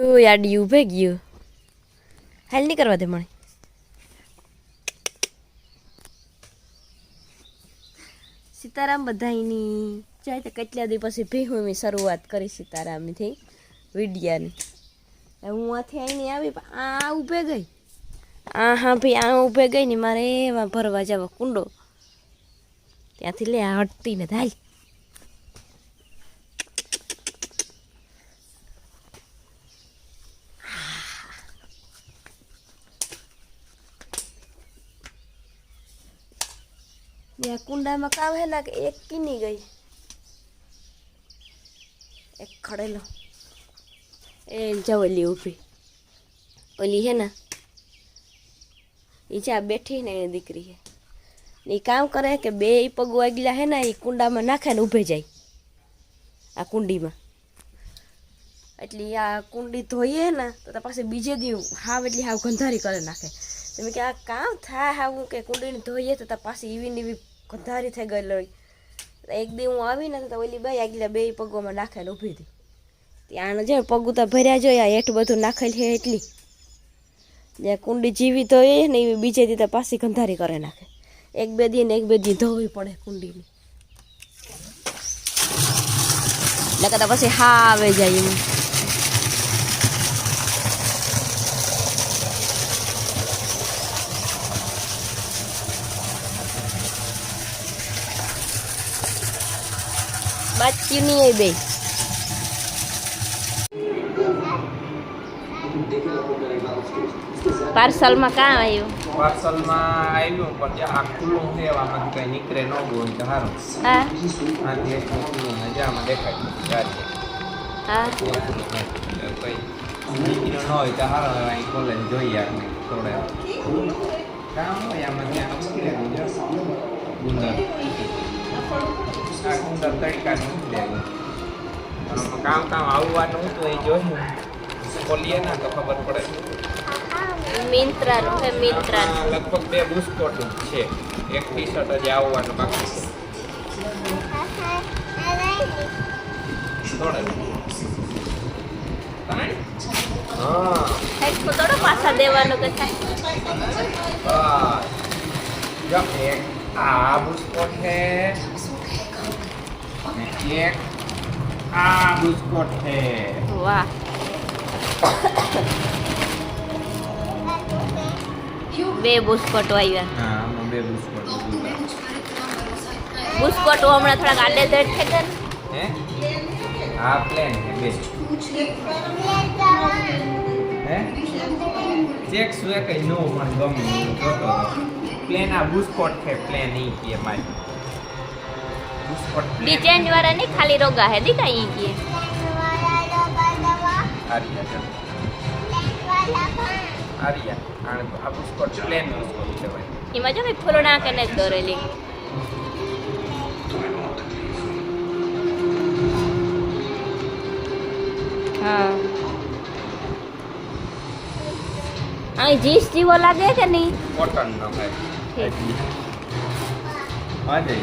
તું યાડી ઉભે ગયું. હાલ નહીં કરવા દે મને. સીતારામ બધાયની જાય તો કેટલા દી પછી ભેહું મેં શરૂઆત કરી સીતારામથી, વિડિયાની. હું આથી આવીને આવી આ ઊભે ગઈ. આ હા ભાઈ, આ ઊભે ગઈ ને મારે એવા ભરવા જવા કુંડો. ત્યાંથી લે હટતી ને થાય ત્યાં કુંડામાં કામ હેલા કે એક કીની ગઈ. એક ખડેલો. એ જાવ ઓલી ઊભી. ઓલી હે ને એ જ્યાં બેઠી ને એની દીકરી હે. ને એ કામ કરે કે બે પગ વાગલા હે ને એ કુંડામાં નાખે ને ઊભે જાય. આ કુંડીમાં. એટલે આ કુંડી ધોઈએ ને તો પાસે બીજે દી હાવ એટલી હાવ ગંધારી કરી નાખે. તમે કે આ કામ થાય હાવું કે કુંડીને ધોઈએ તો પાસે એવી ને એવી ગંધારી થઈ ગયેલી એક દી હું આવીને તો ઓલી બે આગલા બે પગોમાં નાખેને ઊભી હતી. ત્યાં જે પગું તો ભર્યા આ હેઠ બધું નાખેલ છે એટલી. જે કુંડી જીવી તો એ ને એવી બીજે દી તો પાછી ગંધારી કરે નાખે. એક બે દી ને એક બે દી ધોવી પડે કુંડીની. એટલે કદાચ પછી હા આવે જાય એમ. બાચ્યું નહીં બે. પાર્સલમાં કાં આવ્યું? પાર્સલમાં આવ્યું પણ જે આખું છે આમાં કઈ નીકળે ન હોય તો સારું હા. આ જે જે દેખાય હા. કઈ નીકળ્યું ન હોય તો સારું અહીં ને જોઈએ આપણે થોડે. કામ હોય આમાં ત્યાં તડકા મૂકી દેવું કામ કામ આવવાનું તો એ જોયું ખોલીએ ને. તો ખબર પડે મિન્ત્રાનું હે મિંત્રાનું લગભગ બે બુસ્કોટ છે. એક ટી શર્ટ જ આવવાનું બાકી છે. થોડે? હા પાછા દેવાનું કે થાય? આ બુસ્કોટ અને એક આ બુસ્કોટ છે. વાહ. બે બુસ્કોટો આવ્યા હા આમાં બે બુસ્કોટ બુસ્કોટો હમણાં થોડાક આડે ધડ છે ને. હે? હા પ્લેન છે બે. હે? ચેક શું એ કઈ નો મને ગમે પ્લેન આ બુસ્કોટ છે પ્લેન ઈ કે મારી. ખાલી રોગા હે દી કાંઈ ઈ કે આરિયા આરિયા આને તો આ બુસ્કોટ પ્લેન બુસ્કોટ કહેવાય એમાં જો ભાઈ ફૂલો નાખે ને જ દોરેલી હા અહીં જીસ જેવો લાગે કે નહીં કોટન નો. ભાઈ હા જઈ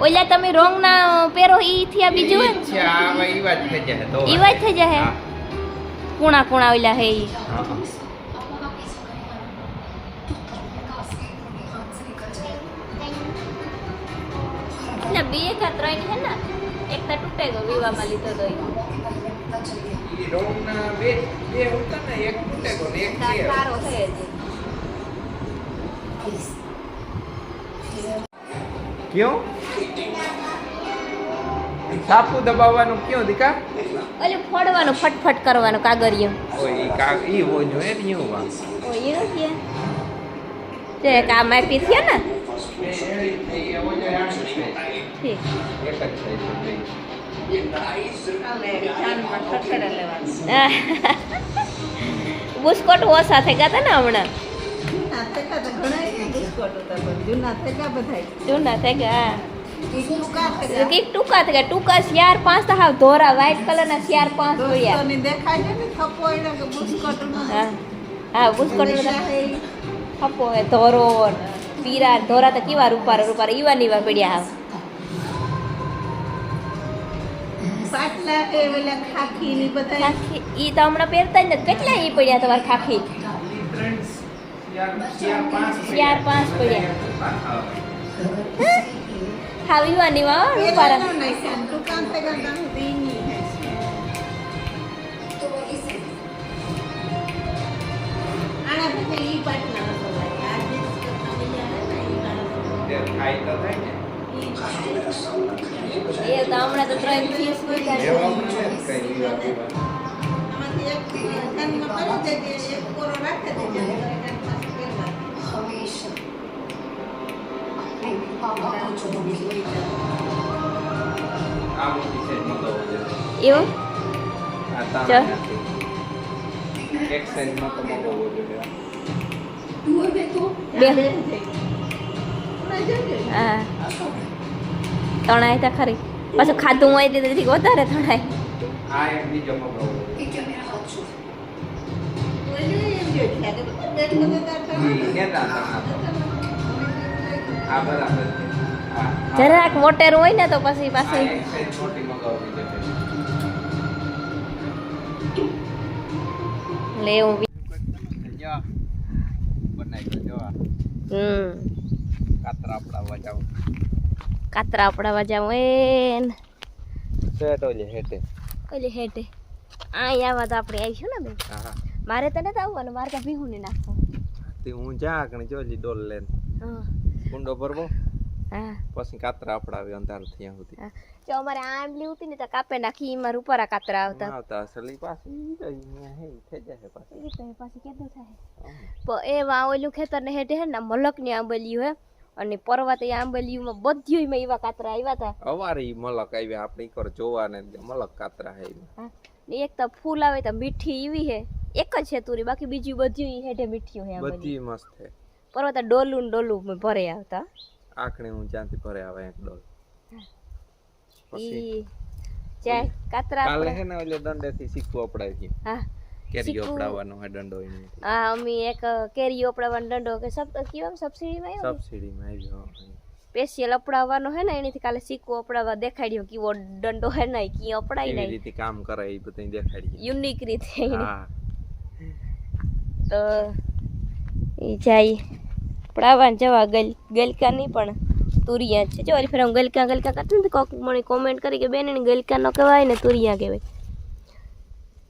ઓલા તમે રોંગ ના પહેરો ઈ થયા બીજું હે છે આ ઈ વાત થઈ જશે તો ઈ વાત થઈ જશે? કુણા કુણા ઓલા હે ઈ. બે કા ત્રણ છે ને એક તો તૂટે ગયો વિવામાં લીધો તો ઈ. રોંગ ના બે બે ઉતર ને એક તૂટે ગયો ને એક સારો છે. ક્યો? સાપુ દબાવવાનું ક્યું દીકા? ઓલું ફોડવાનું ફટફટ કરવાનું કાગળિયું. ઓય ઈ કા ઈ હો જોઈએ ને એવું વા ઓય એવું કે તે કા મે પી છે ને. ઠીક. એક જ છે બુસ્કોટ ઓછા થઈ ગયા હતા ને હમણાં. જૂના થઈ ગયા ઈ ટૂંકા થઈ ગયા ટૂંકા શિયાર પાંચ તો હાવ ધોરા વ્હાઈટ કલરના શિયાર પાંચ જોયા. દેખાય છે ને થપ્પો એનો કે બિસ્કોટનો. હા હા બુસ્કોટ હે ધોરો પીરા ધોરા તો કેવા રૂપારા રૂપારા ઈવા નીવા પડ્યા હાવ. એ ખાખી ઈ તો હમણાં પહેરતા જ નથી. કેટલા ઈ પડ્યા તમારે ખાખી? ચાર પાંચ પડ્યા આવી વાની વા રૂપારા એ તો હમણાં તો ત્રણ ફીસ કરી think I'll go to the week later. I would be sending over એવું? ચાલ. એક સેન્ટમાં તમે બહુ જોઈએ બે. હા. તણાય તા ખરી. પાછું ખાધું હોય તેથી વધારે તણાય. આ એમની જમા બહુ જોઈએ આ બરાબર છે જરાક મોટેરું હોય ને તો પછી પાછી લેવું કાતરા આપણા વજાવ કાતરા આપણા વાજા હોય ને. સેટ ઓલી હેઠે. ઓલી આવા તો આપણે આવીશું ને બેન. હા મારે તો નથી આવવાનું મારે તો ભીહું ને નાખવું. તે હું જા કણે જોલી ડોલ લેન હા. કુંડો ભરવો? હા. પછી કાતરા આપડાવે અંધાર થયા સુધી. જો અમારે આંબલી ઉતી ને તો કાપે નાખી એમાં રૂપારા કાતરા આવતા. આવતા અસલી પાછી અહીંયા હે થઈ જાય પાછી. એ રીતે પાછી કેદું થાય. પણ એમાં ઓલું ખેતર ને હેઠે હે ને મલકની આંબલી હે. અને પર્વત એ આંબલિયુંમાં બધ્યુંમાં એવા કાતરા આવ્યા હતા અવારે મલક આવ્યા આપણે ઈ કર જોવા ને મલક કાતરા ઈ. ને એક તો ફૂલ આવે તો મીઠી એવી હે. એક જ છે તુરી બાકી બીજું બધી ઈ હેઠે મીઠી હે બધી મસ્ત છે પર્વત ડોલું ને ડોલું ભરે આવતા. આખણે હું જ્યાંથી ભરે આવે એક ડોલ. ઈ જાય કાતરા કાલે હે ને ઓલે દંડેથી શીખવું અપડાય છે. હા કેરી શીખવું- અપડાવવાનો હે દંડો ઈ હા અમી એક કેરી અપડાવવાનો દંડો કે સબ કેવા સબસિડીમાં આવ્યો સબસિડીમાં આવ્યો સ્પેશિયલ અપડાવવાનો હે ને એનીથી કાલે સિક્કો અપડાવવા દેખાડ્યો કેવો દંડો હે ને કી અપડાય નહીં. રીતે કામ કરે એ બધું દેખાડ્યું. યુનિક રીતે. હા. તો એ જાય. પડાવવા જવા ગલ, ગલકા નહીં પણ તુરિયા છે. જો ફેર હું ગલકા ગલકા કરતી ને કોક મને કોમેન્ટ કરી કે બેન એને ગલકા ન કહેવાય ને તુરિયા કહેવાય.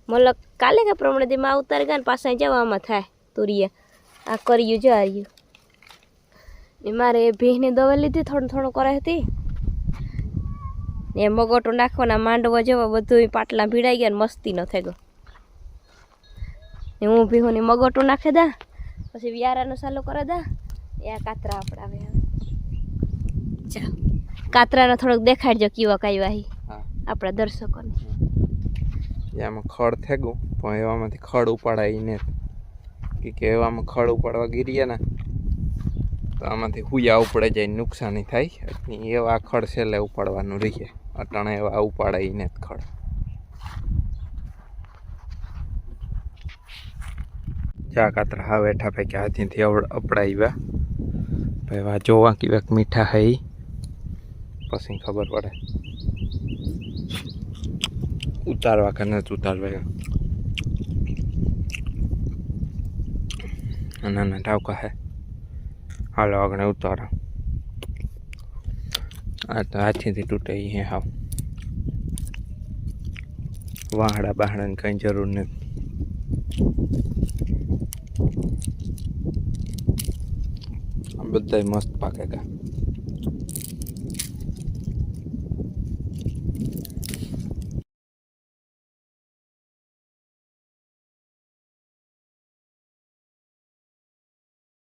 મતલબ કાલે કે પ્રમાણે તેમાં ઉતાર ગયા ને પાછા જવામાં થાય તુરિયા. આ કર્યું જો હાર્યું ને મારે ભીહની દવા લીધી, થોડું થોડું કરે હતી. ને મગોટો નાખવાના માંડવા જેવા બધું પાટલા ભીડાઈ ગયા ને મસ્તી ન થઈ ગયો ને હું ભીહોની મગોટો નાખી દા. પછી વ્યારાનો સાલો કરે દા. એ આ કાતરા આપડાવે હવે ચાલો કાતરાનો થોડોક દેખાડજો કેવો કઈ વાહી આપણા દર્શકોને. એમાં ખડ થેગું પણ એવામાંથી ખડ ઉપાડાય ને કે કે એવામાં ખડ ઉપાડવા ગીરીએ ને તો આમાંથી હુયા ઉપડે જાય નુકસાની થાય. એટલે એવા ખડ છેલ્લે ઉપાડવાનું રહીએ અટાણે એવા ઉપાડાય ને ખડ. ચા કાતરા હા બેઠા ભાઈ હાથીથી અવડ- અપડાવ્યા ભાઈ વા જોવા કેવાક મીઠા હે ઈ. પછી ખબર પડે. ઉતારવા કે નથી ઉતારવા નાના ટાવકા હે. હાલો આગળ ઉતારો. આ તો હાથીથી તૂટે હે હાવ. વાહડા બહાડાની કંઈ જરૂર નથી. બધાય મસ્ત પાકે કા.